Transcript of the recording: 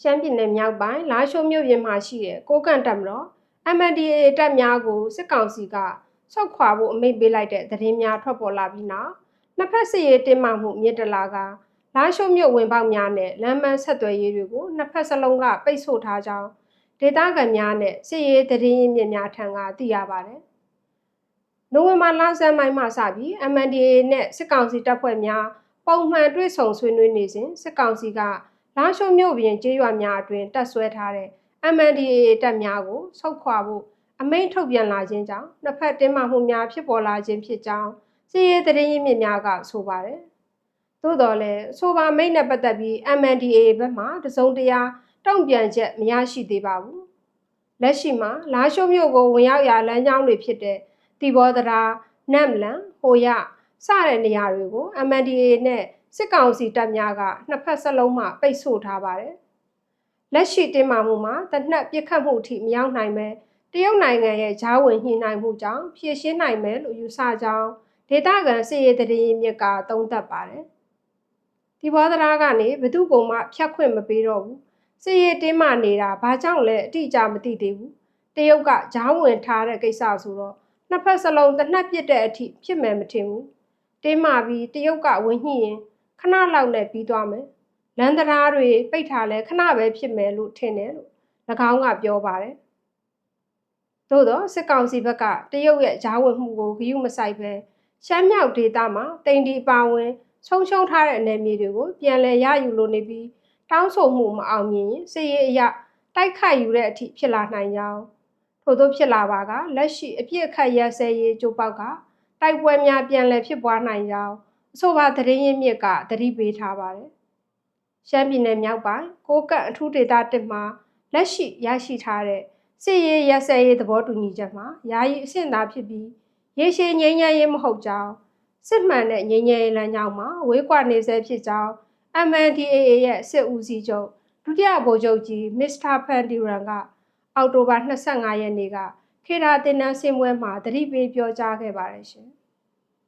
ရှမ်းပြည်နယ်မြောက်ပိုင်းလာရှိုးမြို့ပြင်မှာရှိတဲ့ကိုကန့်တပ်မတော် MNDAA တပ်များကိုစစ်ကောင်စီကဆုတ်ခွာဖို့အမိန့်ပေးလိုက်တဲ့သတင်းများထွက်ပေါ်လာပြီးနောက်နှစ်ဖက်စစ်ရေးတင်းမာမှုမြင့်တက်လာကလာရှိုးမြို့ဝင်ပေါက်များနဲ့လမ်းမဆက်သွယ်ရေးတွေကိုနှစ်ဖက်စလုံးကပိတ်ဆို့ထားကြောင်းဒေသခံများနဲ့စစ်ရေးသတင်းရင်းမြစ်များထံကသိရပါတယ်။နိုဝင်ဘာလဆန်းပိုင်းမှစပြီး MNDAA နဲ့စစ်ကောင်စီတပ်ဖွဲ့များပုံမှန်တွေ့ဆုံဆွေးနွေးနေစဉ်စစ်ကောင်စီက လာရှိုးမြို့ပြင်ကျေးရွာများအတွင်းတပ်ဆွဲထားတဲ့ MNDAA တပ်များကိုဆုတ်ခွာဖို့အမိန့်ထုတ်ပြန်လာခြင်းကြောင့်နှစ်ဖက်တင်းမာမှုများဖြစ်ပေါ်လာခြင်းဖြစ်ကြောင်းစစ်ရေးသတင်းရင်းမြစ်များကဆိုပါတယ်။သို့တော်လည်းဆိုပါမိန့်နဲ့ပတ်သက်ပြီး MNDAA ဘက်မှတစုံတရာတုံ့ပြန်ချက်မရရှိသေးပါဘူး။လက်ရှိမှာလာရှိုးမြို့ကိုဝင်ရောက်ရာလမ်းကြောင်းတွေဖြစ်တဲ့တီဘောတရာနမ်လန်ဟိုရစတဲ့နေရာတွေကို MNDAA နဲ့ စစ်ကောင်စီတပ်များကနှစ်ဖက်စလုံးမှပိတ်ဆို့ထားပါတယ်။လက်ရှိတင်းမာမှုမှာတနက်ပြစ်ခတ်မှုအထိမရောက်နိုင်ပဲတရုတ်နိုင်ငံရဲ့ဂျားဝင်ညှိနှိုင်းမှုကြောင့်ဖြည့်ရှင်းနိုင်မယ်လို့ယူဆကြောင်းဒေတာကန်စစ်ရေးတရင်မြစ်ကသုံးသပ်ပါတယ်။ဒီဘောဒရာကနေဘသူ့ကုံမှဖြတ်ခွင့်မပေးတော့ဘူး။စစ်ရေးတင်းမာနေတာဘာကြောင့်လဲအတိအကျမသိသေးဘူး။တရုတ်ကဂျားဝင်ထားတဲ့ကိစ္စဆိုတော့နှစ်ဖက်စလုံးတနက်ပြစ်တဲ့အထိဖြစ်မယ်မထင်ဘူး။တင်းမာပြီးတရုတ်ကဝင်ညှိရင် ခဏလောက်နဲ့ပြီးသွားမယ်။လန်ဒရာတွေပိတ်ထားလဲခဏပဲဖြစ်မယ်လို့ထင်တယ်လို့၎င်းကပြောပါတယ်။သို့တော့စစ်ကောင်စီဘက်ကတရုတ်ရဲ့ဂျားဝင်မှုကိုဂရုမစိုက်ပဲရှမ်းမြောက်ဒေသမှာတိန်ဒီပါဝင်ဆုံးရှုံးထားတဲ့အနေမြေတွေကိုပြန်လည်ရယူလိုနေပြီးတောင်းဆိုမှုမအောင်မြင်ရင်စစ်ရေးအရတိုက်ခိုက်ယူတဲ့အထိဖြစ်လာနိုင်ကြောင်းထို့သောဖြစ်လာပါကလက်ရှိအပြစ်အခတ်ရစဲရေးကြိုးပေါက်ကတိုက်ပွဲများပြန်လည်ဖြစ်ပွားနိုင်ကြောင်း အဆိုပါသတင်းရင်းမြစ်ကသတိပေးထားပါတယ်။ရှမ်းပြည်နယ်မြောက်ပိုင်းကိုကန့်အထူးဒေသတစ်မှာလက်ရှိရရှိထားတဲ့စစ်ရေးရစဲရေးသဘောတူညီချက်မှာယာယီအဆင့်သာဖြစ်ပြီးရေရှည်ငြိမ်းချမ်းရေးမဟုတ်ကြောင်းစစ်မှန်တဲ့ငြိမ်းချမ်းရေးလမ်းကြောင်းမှာဝေးကွာနေဆဲဖြစ်ကြောင်း MNDAA ရဲ့စစ်ဦးစီးချုပ်ဒုတိယဗိုလ်ချုပ်ကြီးမစ္စတာဖန်ဒီရန်ကအောက်တိုဘာ25ရက်နေ့ကခေတာတင်နန်းစင်ပွဲမှာသတိပေးပြောကြားခဲ့ပါတယ်ရှင်။